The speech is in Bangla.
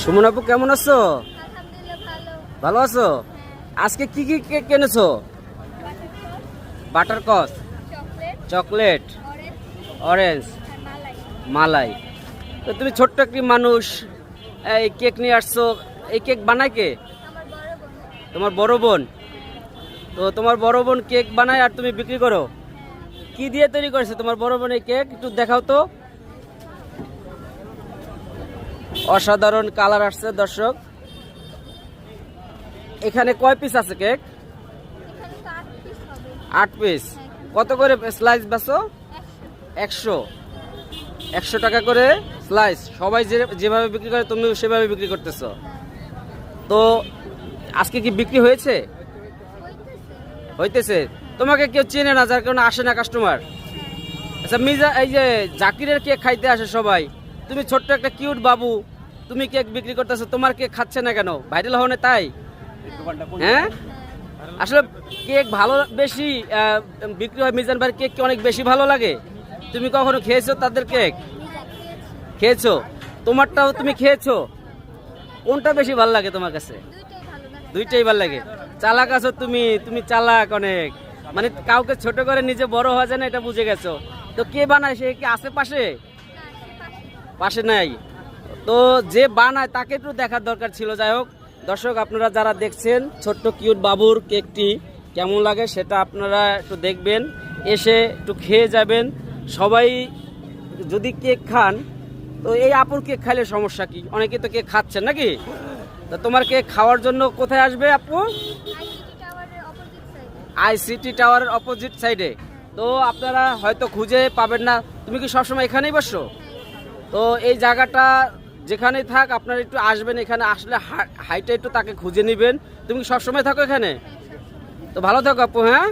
সুমন আপু কেমন আছো? ভালো। আছো? আজকে কি কি কেক কিনেছো? Butterscotch? Chocolate. Orange. Malai. তো তুমি ছোট্ট একটি মানুষ এই কেক নিয়ে আসছো। এই কেক বানায় কে? তোমার বড় বোন? তো তোমার বড় বোন কেক বানায় আর তুমি বিক্রি করো? কি দিয়ে তৈরি করেছে তোমার বড় বোন এই কেক? একটু দেখাও তো। অসাধারণ কালার আসছে, দর্শক। এখানে কয় পিস আছে কেক আট পিস কত করে স্লাইস বেচো একশো। একশো টাকা করে স্লাইস সবাই যেভাবে বিক্রি করে, তুমি সেভাবে বিক্রি করতেছ। তো আজকে কি বিক্রি হয়েছে? হইতেছে। তোমাকে কেউ চেনে না, যার কারণে আসে না কাস্টমার আচ্ছা মিজা এই যে জাকিরের কেক খাইতে আসে সবাই। তুমি ছোট্ট একটা কিউট বাবু, তুমি কেক বিক্রি করতেছো, তোমার কেক খাচ্ছে না কেন? ভাইরাল হওয়া তাই? হ্যাঁ? আসলে কেক ভালো বেশি বিক্রি হয় মিজান ভাইয়ের কেক কি অনেক বেশি ভালো লাগে? তুমি কখনো খেয়েছো তাদের কেক? খেয়েছো? তোমারটাও তুমি খেয়েছো? কোনটা বেশি ভালো লাগে তোমার কাছে? দুইটাই ভালো লাগে। চালাক আছো তুমি তুমি চালাক অনেক। মানে কাউকে ছোট করে নিজে বড় হওয়া যায় না, এটা বুঝে গেছো। তো কে বানায় সে কি আশেপাশে? না পাশে নাই। তো যে বানায় তাকে একটু দেখার দরকার ছিল। যাই হোক, দর্শক, আপনারা যারা দেখছেন, ছোট্ট কিউট বাবুর কেকটি কেমন লাগে সেটা আপনারা একটু দেখবেন। এসে একটু খেয়ে যাবেন। সবাই যদি কেক খান, তো এই আপুর কেক খাইলে সমস্যা কি? অনেকে তো কেক খাচ্ছেন নাকি? তো তোমার কেক খাওয়ার জন্য কোথায় আসবে আপু? আইসিটি টাওয়ারের অপোজিট সাইডে তো আপনারা হয়তো খুঁজে পাবেন না। তুমি কি সবসময় এখানেই বসো তো এই জায়গাটা যেখানেই থাক, আপনারা একটু আসবেন এখানে। আসলে হাইটা একটু তাকে খুঁজে নেবেন। তুমি সবসময় থাকো এখানে? তো ভালো থাকো আপু হ্যাঁ?